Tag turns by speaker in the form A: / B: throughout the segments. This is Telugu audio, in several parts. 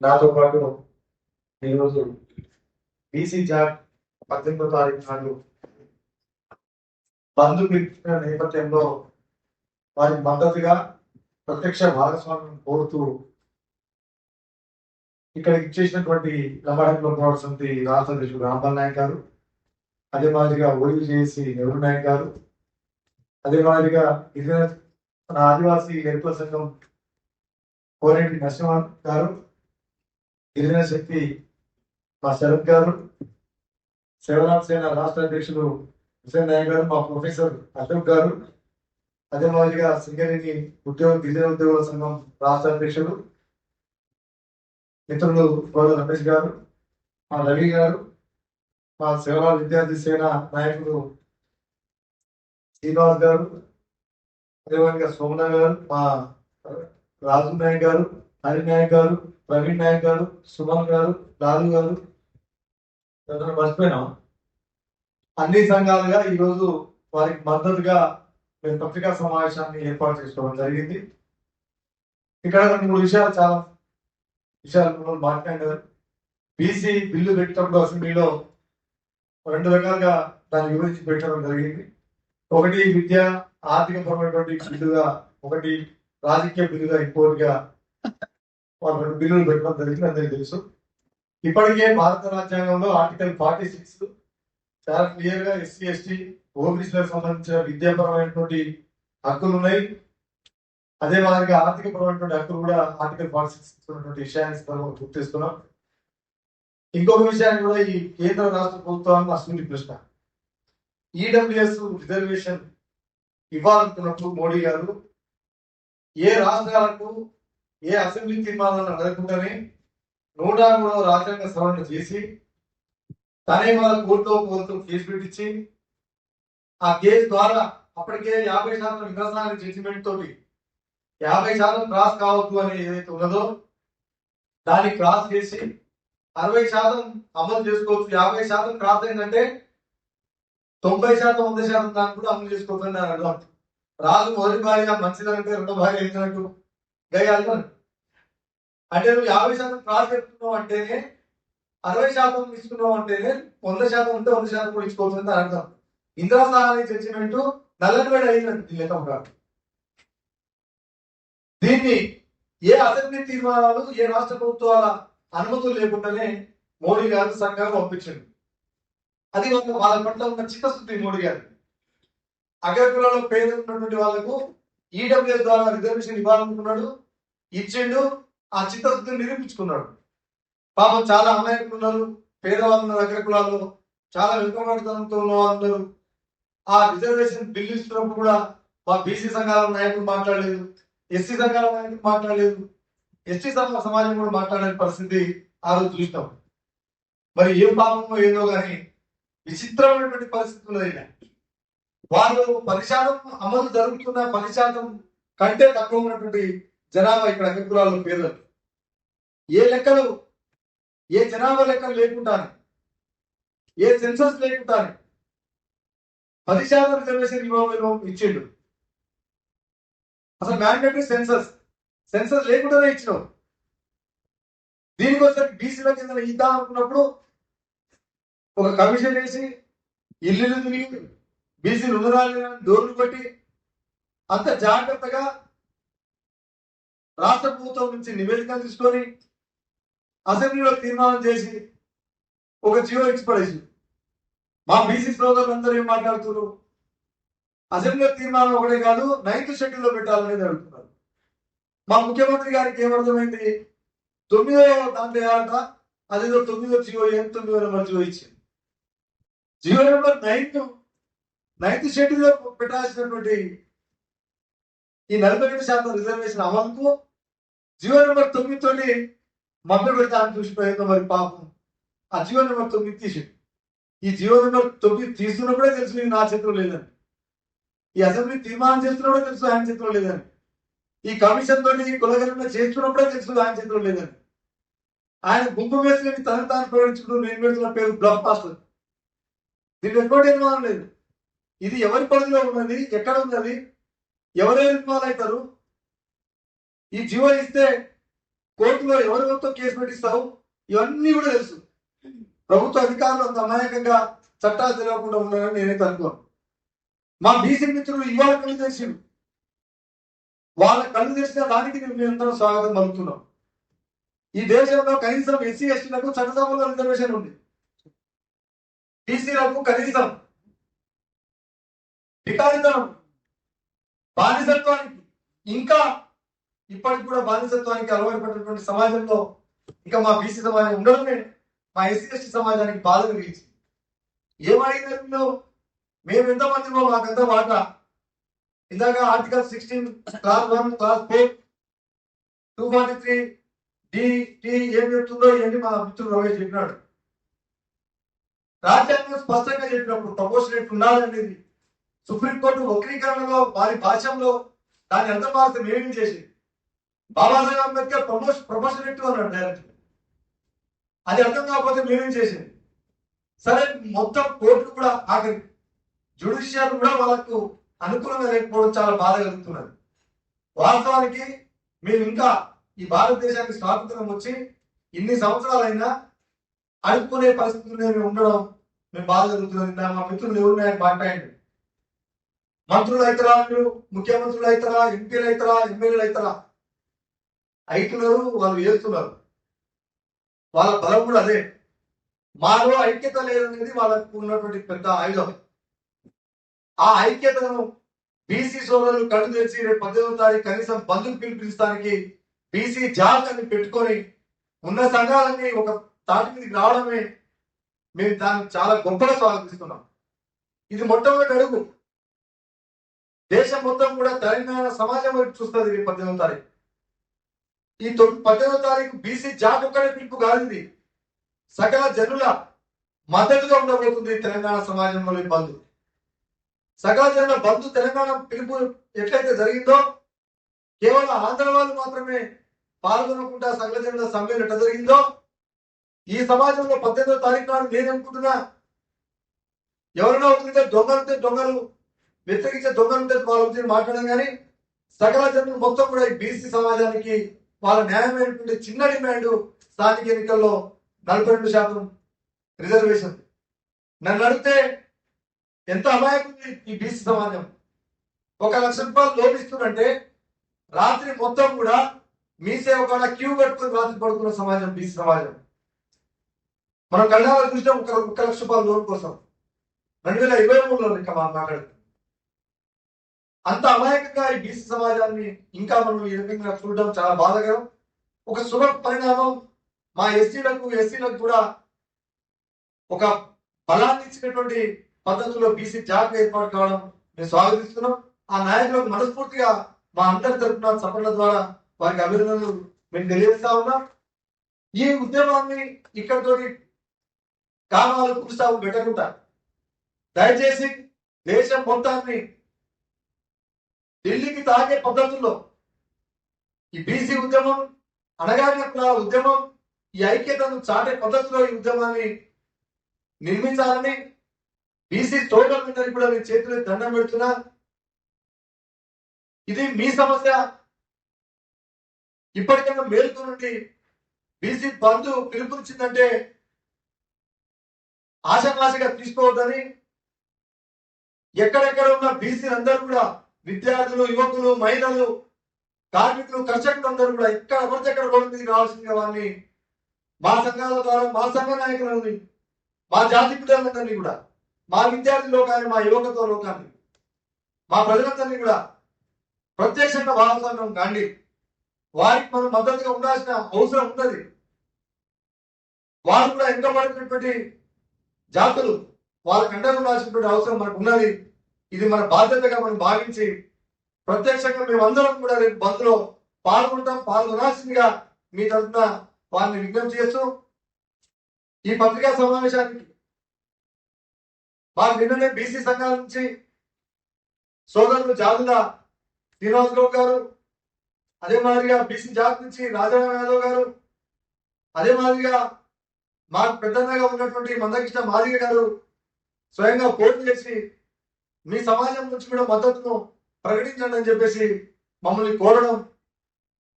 A: నాతో పాటు ఈరోజు బీసీ జాబ్ పద్దెనిమిదో తారీఖు నాడు బంధు పిలిచిన నేపథ్యంలో వారి మద్దతుగా ప్రత్యక్ష భాగస్వామ్యం కోరుతూ ఇక్కడ ఇచ్చేసినటువంటి లంబాడంలో పోరాట సమితి రాష్ట్ర అధ్యక్షుడు రాంబాల్ నాయక్ గారు అదే మాదిరిగా ఓడివి చేసి నెహ్రూ నాయక్ గారు అదే మాదిరిగా గిరిజన మన ఆదివాసీ ఎరుకుల సంఘం కోరేటి నరసింహ గారు గిరిజన శక్తి మా శరత్ గారు శివనాథ్ సేన రాష్ట్ర అధ్యక్షులు హుసేన్ నాయక్ గారు మా ప్రొఫెసర్ అశోక్ గారు అదే మాదిరిగా సింగరేణి ఉద్యోగ గిరిజన ఉద్యోగుల సంఘం రాష్ట్ర అధ్యక్షులు మిత్రులు గోడ రమేష్ గారు మా రవి గారు మా శివరాజ్ విద్యార్థి సేన నాయకులు శ్రీనివాస్ గారు అదేవిధంగా సోమనా గారు మా రాజు నాయక్ గారు హరి నాయక్ గారు ప్రవీణ్ నాయక్ గారు సుమన్ గారు లాలు గారు మర్చిపోయినాం. అన్ని సంఘాలుగా ఈరోజు వారికి మద్దతుగా మేము పత్రికా సమావేశాన్ని ఏర్పాటు చేసుకోవడం జరిగింది. ఇక్కడ రెండు మూడు విషయాలు చాలా విషయాలు మాట్లాడారు బీసీ బిల్లు పెట్టినప్పుడు అసెంబ్లీలో రెండు రకాలుగా దాన్ని వివరించి పెట్టడం జరిగింది. ఒకటి విద్య ఆర్థిక పరమైనటువంటి బిల్లుగా ఒకటి రాజకీయ బిల్లుగా ఇంకోటిగా వాళ్ళు రెండు బిల్లులు పెట్టడం జరిగింది అందరికీ తెలుసు. ఇప్పటికే భారత రాజ్యాంగంలో ఆర్టికల్ ఫార్టీ సిక్స్ చాలా క్లియర్గా ఎస్సీ ఎస్టీ ఓబీసీలకు సంబంధించిన విద్యాపరమైనటువంటి హక్కులు ఉన్నాయి. అదే మాదిరిగా ఆర్థిక పరమైనటువంటి హక్కులు కూడా ఆర్టికల్ ఫార్టీ సిక్స్ ఉన్నటువంటి విషయాన్ని మనం గుర్తిస్తున్నాం. ఇంకొక విషయాన్ని కూడా ఈ కేంద్ర రాష్ట్ర ప్రభుత్వాన్ని అసలు ప్రశ్న. ఈడబ్ల్యూఎస్ రిజర్వేషన్ ఇవ్వాలనుకున్నప్పుడు మోడీ గారు ఏ రాష్ట్రాలకు ఏ అసెంబ్లీ తీర్మానాలను అడగకుండానే నూట మూడవ రాజ్యాంగ సవరణ చేసి తనే వాళ్ళ కోర్టులో కోర్టు కేసు పెట్టించి ఆ కేసు ద్వారా అప్పటికే యాభై శాతం వికాసానికి జడ్జిమెంట్ తోటి యాభై శాతం క్రాస్ కావద్దు అని ఏదైతే ఉన్నదో దాన్ని క్రాస్ చేసి అరవై శాతం అమలు చేసుకోవచ్చు. యాభై శాతం క్రాస్ అయిందంటే తొంభై శాతం వంద శాతం దాన్ని కూడా అమలు చేసుకోవచ్చు అని అర్థం రాజు. మొదటి భార్య మంచిదంటే రెండో భార్య ఏంటంటూ గయాలు అంటే నువ్వు యాభై శాతం క్రాస్ పెట్టుకున్నావు అంటేనే అరవై శాతం తీసుకున్నావు అంటేనే వంద శాతం ఉంటే వంద శాతం కూడా ఇచ్చుకోవచ్చు అని అర్థం. ఇందిరా సహాయ జడ్జిమెంట్ నల్లటివేడి అయిందండి లెక్క ప్రకారం దీన్ని ఏ అసెంబ్లీ తీర్మానాలు ఏ రాష్ట్ర ప్రభుత్వాల అనుమతులు లేకుండానే మోడీ గారు సంఘాన్ని పంపించండి అది ఒక వాళ్ళ పట్ల ఉన్న చిత్తశుద్ధి మోడీ గారు. అగ్రకులలో పేద ఉన్నటువంటి వాళ్ళకు ఈడబ్ల్యూ ద్వారా రిజర్వేషన్ ఇవ్వాలనుకున్నాడు ఇచ్చిండు ఆ చిత్తశుద్ధిని నిరూపించుకున్నాడు. పాపం చాలా అమాయకులు ఉన్నారు పేదవాళ్ళు ఉన్నారు అగ్రకులాల్లో చాలా వెనుకబడితనంతో ఉన్న వాళ్ళు ఉన్నారు. ఆ రిజర్వేషన్ బిల్లు ఇస్తున్నప్పుడు కూడా మా బీసీ సంఘాల నాయకులు మాట్లాడలేదు ఎస్సీ సంఘాల నాయకులు మాట్లాడలేదు ఎస్టీ సంఘ సమాజం కూడా మాట్లాడే పరిస్థితి ఆ రోజు చూసినాం. మరి ఏం పాపమో ఏదో కానీ విచిత్రమైనటువంటి పరిస్థితులు ఉన్నది వాళ్ళు పది శాతం అమలు జరుగుతున్న పది శాతం కంటే తక్కువ ఉన్నటువంటి జనాభా ఇక్కడ అగ్రకులాల్లో పేదలు ఏ లెక్కలు ఏ జనాభా లెక్కలు లేకుండానే ఏ సెన్సస్ లేకుండానే పది శాతం రిజర్వేషన్ ఇవ్వమని ఇచ్చిండు. అసలు మ్యాండేటరీ సెన్సస్ సెన్సస్ లేకుండానే ఇచ్చినావు దీనికోసం బీసీల కింద ఇద్దాం అనుకున్నప్పుడు ఒక కమిషన్ వేసి ఇల్లు తిరిగి బీసీ రుణాలు డోర్లు కొట్టి అంత జాగ్రత్తగా రాష్ట్ర ప్రభుత్వం నుంచి నివేదిక తీసుకొని అసెంబ్లీలో తీర్మానం చేసి ఒక జీవో ఇచ్చి మా బీసీ సోదరులు అందరూ ఏం మాట్లాడుతున్నారు? అసెంబ్లీలో తీర్మానం ఒకటే కాదు నైన్త్ షెడ్యూల్లో పెట్టాలనేది అడుగుతున్నారు. మా ముఖ్యమంత్రి గారికి ఏమర్థమైంది? తొమ్మిదో దాంట్లో ఏమంట? అదేదో తొమ్మిదో జియో ఏం తొమ్మిదో నెంబర్ జియో ఇచ్చింది. జియో నెంబర్ నైన్త్ నైన్త్ షెడ్యూల్లో పెట్టాల్సినటువంటి ఈ నలభై రెండు శాతం రిజర్వేషన్ అమలుకు జీవో నెంబర్ తొమ్మిది తోటి మభ్య పెడతా అని చూసిపోయిందో మరి పాపం. ఆ జీవో నెంబర్ తొమ్మిది తీసి ఈ జీవో నెంబర్ తొమ్మిది తీస్తున్నప్పుడే తెలుసు ఇది నా చేతిలో లేదని. ఈ అసెంబ్లీ తీర్మానం చేస్తున్నప్పుడే తెలుసు ఆయన చేతిలో లేదని. ఈ కమిషన్ తోటి కులగలంగా చేస్తున్నప్పుడే తెలుసు ఆయన చేతిలో లేదని. ఆయన గుంపు వేసుకొని తన తాను ప్రకటించుకుంటూ నేను పెడుతున్న పేరు బ్లాక్ పాస్టర్. దీంట్లో ఎటువంటి అనుమానం లేదు. ఇది ఎవరి పరిధిలో ఉన్నది? ఎక్కడ ఉన్నది? ఎవరెవరు ఇన్వాల్వ్ ఈ జీవో ఇస్తే కోర్టులో ఎవరెవరితో కేసు పెట్టిస్తావు? ఇవన్నీ కూడా తెలుసు. ప్రభుత్వ అధికారులు అంత అమాయకంగా చట్టాలు తెలియకుండా ఉన్నారని నేనైతే అనుకోను మా బీసీ మిత్రులు ఇవాళ కళ్ళు తెరిచిండు వాళ్ళ కళ్ళు తెరిచిన దానికి మేమందరం స్వాగతం పలుకుతున్నాం. ఈ దేశంలో కనీసం ఎస్సీ ఎస్టీలకు చట్టసభలో రిజర్వేషన్ ఉంది. బీసీలకు కనీసం వికారితనం బానిసత్వానికి ఇంకా ఇప్పటికి కూడా బానిసత్వానికి అలవాటుపడినటువంటి సమాజంలో ఇంకా మా బీసీ సమాజం ఉండడమే మా ఎస్సీ ఎస్టీ సమాజానికి బాధ కలిగించింది. ఏమైందో మేము ఎంతమందిమో మాకంతా వాట ఇందాక article sixteen class one class four two forty three D T ఏం చెప్తుందో ఏంటి మా మిత్రుడు రమేష్ చెప్పినాడు. రాజ్యాంగం స్పష్టంగా చెప్పినప్పుడు ప్రపోర్షనేట్ ఉండాలనేది సుప్రీంకోర్టు వక్రీకరణలో వారి భాషలో దాన్ని ఎంత మారితే మేమేం చేసి బాబాసాహెబ్ అంబేద్కర్ ప్రమోషన్ ప్రపోర్షనేట్ అన్నాడు డైరెక్ట్ అది అర్థం కాకపోతే మేమేం చేసింది సరే మొత్తం కోర్టు కూడా ఆఖరి జుడిషియల్ కూడా వాళ్ళకు అనుకూలంగా లేకపోవడం చాలా బాధ కలుగుతున్నది. వాస్తవానికి మేము ఇంకా ఈ భారతదేశానికి స్వాతంత్రం వచ్చి ఇన్ని సంవత్సరాలైనా అడుక్కునే పరిస్థితులు ఉండడం మేము బాధ కలుగుతున్నది. మా మిత్రులు ఎవరున్నాయని మాట్లాడండి. మంత్రులు అవుతారా మీరు? ముఖ్యమంత్రులు అవుతారా? ఎంపీలు అవుతారా? ఎమ్మెల్యేలు అవుతారా? అవుతున్నారు వాళ్ళు వేస్తున్నారు వాళ్ళ బలం కూడా అదే. మాలో ఐక్యత లేదనేది వాళ్ళకు ఉన్నటువంటి పెద్ద ఆయుధం. ఆ ఐక్యతను బీసీ సోదరులు కళ్ళు తెరిచి రేపు పద్దెనిమిది తారీఖు కనీసం బంధుకు పిలిపించడానికి బీసీ జాతని పెట్టుకొని ఉన్న సంఘాలన్నీ ఒక తాటి మీదకి రావడమే మేము దాన్ని చాలా గొప్పగా స్వాగతిస్తున్నాం. ఇది మొట్టమొదటి అడుగు. దేశం మొత్తం కూడా తెలంగాణ సమాజం వైపు చూస్తుంది రేపు పద్దెనిమిది తారీఖు. ఈ తొమ్మిది పద్దెనిమిది తారీఖు బీసీ జాబ్ ఒక్కడే పిలుపు కాదు సకల జనుల మద్దతుగా ఉండబోతుంది తెలంగాణ సమాజంలో ఈ బంధు సకల జనుల బంధు తెలంగాణ పిలుపు ఎట్లయితే జరిగిందో కేవలం ఆంధ్ర వాళ్ళు మాత్రమే పాల్గొనకుండా సకల జనుల సమ్మెలు ఎట్లా జరిగిందో ఈ సమాజంలో పద్దెనిమిదో తారీఖు నాడు నేను అనుకుంటున్నా ఎవరైనా ఒకరితే దొంగలుంటే దొంగలు వ్యతిరేకించే దొంగలుంటే వాళ్ళ గురించి మాట్లాడడం కానీ సకల జనులు మొత్తం కూడా ఈ బీసీ సమాజానికి వాళ్ళ న్యాయమైనటువంటి చిన్న డిమాండ్ స్థానిక ఎన్నికల్లో నలభై రెండు శాతం రిజర్వేషన్. నన్ను అడిగితే ఎంత అమాయకం ఈ బీసీ సమాజం? ఒక లక్ష రూపాయలు లోన్ ఇస్తుందంటే రాత్రి మొత్తం కూడా మీ సేవ కూడా క్యూ కట్టుకుని రాత్రి పడుకున్న సమాజం బీసీ సమాజం. మనం కళ్ళాల చూసాం ఒక ఒక లక్ష రూపాయల లోన్ కోసం రెండు వేల ఇరవై మూడులో ఇంకా మాట్లాడుతుంది అంత అమాయకంగా ఈ బీసీ సమాజాన్ని ఇంకా మనం ఈ రకంగా చూడడం చాలా బాధాకరం. ఒక శుభ పరిణామం మా ఎస్సీలకు ఎస్సీలకు కూడా ఒక బలాన్ని ఇచ్చినటువంటి పద్ధతిలో బీసీ జాబ్ ఏర్పాటు కావడం మేము స్వాగతిస్తున్నాం. ఆ నాయకులకు మనస్ఫూర్తిగా మా అందరి తరఫున చప్పట్ల ద్వారా వారికి అభినందనలు మేము తెలియజేస్తా ఉన్నాం. ఈ ఉద్యమాన్ని ఇక్కడితోటి కామాలు పురుస్తాము పెట్టకుండా. దయచేసి దేశం మొత్తాన్ని ఢిల్లీకి తాగే పద్ధతుల్లో ఈ బీసీ ఉద్యమం అణగారిన కులాల ఉద్యమం ఈ ఐక్యతను చాటే పద్ధతిలో ఈ ఉద్యమాన్ని నిర్మించాలని బీసీ సోదరులందరికీ కూడా మీ చేతులు దండం పెడుతున్నా. ఇది మీ సమస్య. ఇప్పటికైనా మేలుకునండి బీసీ బంధు పిలుపునిచ్చిందంటే ఆశకాశగా తీసుకోవద్దని ఎక్కడెక్కడ ఉన్న బీసీలందరూ కూడా విద్యార్థులు యువకులు మహిళలు కార్మికులు కర్షకులు అందరూ కూడా ఎక్కడ పడితే ఎక్కడ రోడ్డు మీదకి రావాల్సిందిగా వారిని మా సంఘాల ద్వారా మా సంఘ నాయకులని మా జాతి బిడ్డలందరినీ కూడా మా విద్యార్థి లోకాన్ని మా యువకతో లోకాన్ని మా ప్రజలందరినీ కూడా ప్రత్యక్షంగా భాగస్వామ్యం కాండి. వారికి మనం మద్దతుగా ఉండాల్సిన అవసరం ఉన్నది. వారు కూడా వెనుకబడినటువంటి జాతులు వాళ్ళకి అండగా ఉండాల్సినటువంటి అవసరం మనకు ఉన్నది. ఇది మన బాధ్యతగా మనం భావించి ప్రత్యక్షంగా మేమందరం కూడా రేపు బంద్లో పాల్గొంటాం పాల్గొనాల్సిందిగా మీ తరఫున వారిని విజ్ఞప్తి చేస్తూ ఈ పత్రికా సమావేశానికి మాకు నిన్ననే బీసీ సంఘాల నుంచి సోదరులు జాదుల శ్రీనివాస్ గౌడ్ గారు అదే మాదిరిగా బీసీ జాతి నుంచి రాజారాం యాదవ్ గారు అదే మాదిరిగా మాకు పెద్దగా ఉన్నటువంటి మందకృష్ణ మాదిగ గారు స్వయంగా పోటీ చేసి మీ సమాజం నుంచి కూడా మద్దతును ప్రకటించండి అని చెప్పేసి మమ్మల్ని కోరడం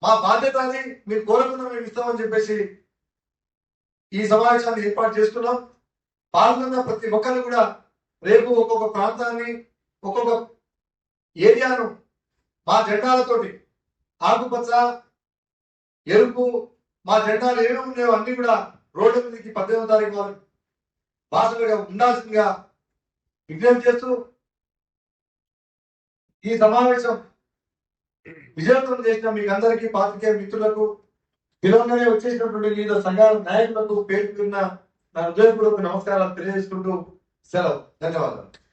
A: మా బాధ్యత అని మీరు కోరకుండా మేము ఇస్తామని చెప్పేసి ఈ సమావేశాన్ని ఏర్పాటు చేసుకున్నాం పాల్గొన్న ప్రతి ఒక్కరు కూడా రేపు ఒక్కొక్క ప్రాంతాన్ని ఒక్కొక్క ఏరియాను మా జెండాలతోటి ఆకుపచ్చ ఎరుపు మా జెండాలు ఏమేమి ఉన్నాయో అన్ని కూడా రోడ్డు మీదకి పద్దెనిమిది తారీఖు వారు భాషలుగా ఉండాల్సిందిగా విజ్ఞప్తి చేస్తూ ఈ సమావేశం విజయవంతం చేసిన మీకు అందరికీ పాతికే మిత్రులకు పిలవగానే వచ్చేసినటువంటి వివిధ సంఘాల నాయకులకు పేరు పేరున నా హృదయపూర్వక నమస్కారాలు తెలియజేసుకుంటూ సెలవు. ధన్యవాదాలు.